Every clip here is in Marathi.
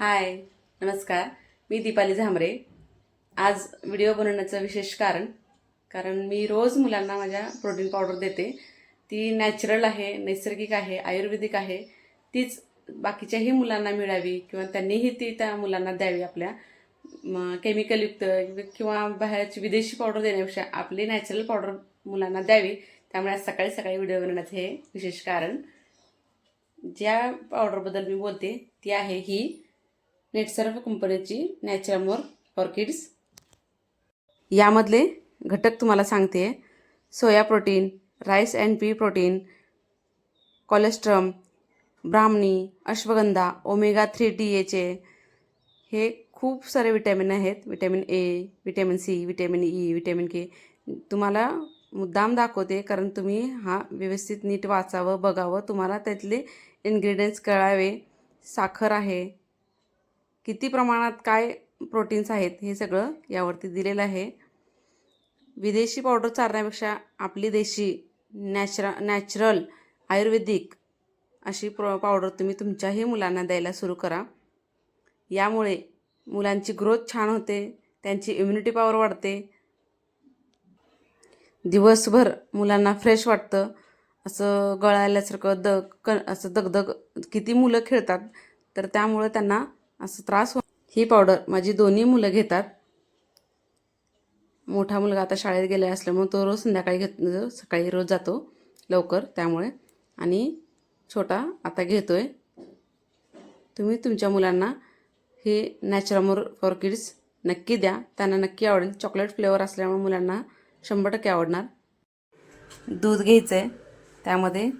हाय नमस्कार. मी दीपाली झांबरे. आज व्हिडिओ बनवण्याचं विशेष कारण कारण मी रोज मुलांना माझ्या प्रोटीन पावडर देते. ती नॅचरल आहे नैसर्गिक आहे आयुर्वेदिक आहे. तीच बाकीच्याही मुलांना मिळावी किंवा त्यांनीही ती त्या मुलांना द्यावी आपल्या म, केमिकलयुक्त किंवा बाहेरची विदेशी पावडर देण्यापेक्षा आपली नॅचरल पावडर मुलांना द्यावी. त्यामुळे आज सकाळी सकाळी व्हिडिओ बनवण्याचं हे विशेष कारण. ज्या पावडरबद्दल मी बोलते ती आहे ही. नेटसर्फ कंपनीची नॅचरमोर किड्स यामधले घटक तुम्हाला सांगते. Soya protein rice and pea protein colostrum Brahmani ashwagandha omega three टी एचे हे खूप सारे विटॅमिन आहेत. Vitamin A vitamin C vitamin E vitamin K. तुम्हाला मुद्दाम दाखवते कारण तुम्ही हा व्यवस्थित नीट वाचावं बघावं. तुम्हाला त्यातले इन्ग्रेडियंट्स कळावे. साखर आहे किती प्रमाणात काय प्रोटीन्स आहेत हे सगळं यावरती दिलेलं आहे. विदेशी पावडर चारण्यापेक्षा आपली देशी नॅचरा नॅचरल आयुर्वेदिक अशी प्र पावडर तुम्ही तुमच्याही मुलांना द्यायला सुरू करा. यामुळे मुलांची ग्रोथ छान होते त्यांची इम्युनिटी पॉवर वाढते. दिवसभर मुलांना फ्रेश वाटतं. असं गळाल्यासारखं दग क असं दगदग किती मुलं खेळतात तर त्यामुळं त्यांना असं त्रास हो ही पावडर माझी दोन्ही मुलं घेतात. मोठा मुलगा आता शाळेत गेला असल्यामुळे तो रोज संध्याकाळी घेत सकाळी रोज जातो लवकर त्यामुळे. आणि छोटा आता घेतो आहे तुम्ही तुमच्या मुलांना हे नॅचरमोर फॉर किड्स नक्की द्या. त्यांना नक्की आवडेल. चॉकलेट फ्लेवर असल्यामुळे मुलांना शंभर टक्के आवडणार. दूध घ्यायचं आहे त्यामध्ये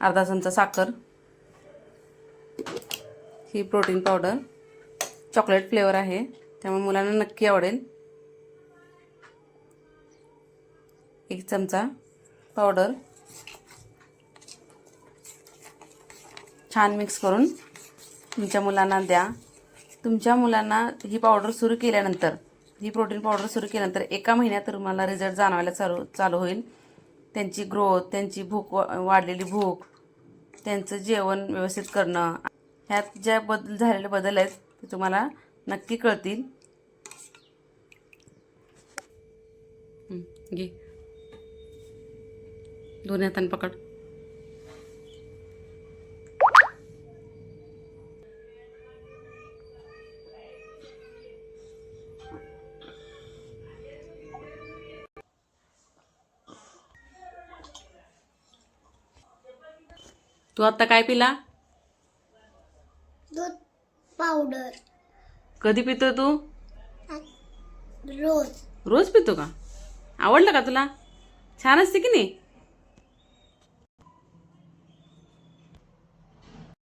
अर्धा चमचा साखर. ही प्रोटीन पावडर चॉकलेट फ्लेवर आहे. त्यामुळे मुलांना नक्की आवडेल. एक चमचा पावडर. छान मिक्स करून तुमच्या मुलांना द्या. तुमच्या मुलांना ही पावडर सुरू केल्यानंतर ही प्रोटीन पावडर सुरू केल्यानंतर एका महिन्यात तुम्हाला रिझल्ट जाणवायला चालू चालू होईल. त्यांची ग्रोथ त्यांची भूक वा वाढलेली भूक त्यांचं जेवण व्यवस्थित करणं ह्यात ज्या बदल झालेले बदल आहेत ते तुम्हाला नक्की कळतील. घे. दोन्ही हाताने पकड. तू आत्ता काय पिला? पावडर. कधी पितो तू? रोज. रोज पितो का? आवडलं का तुला? छान असते की नाही?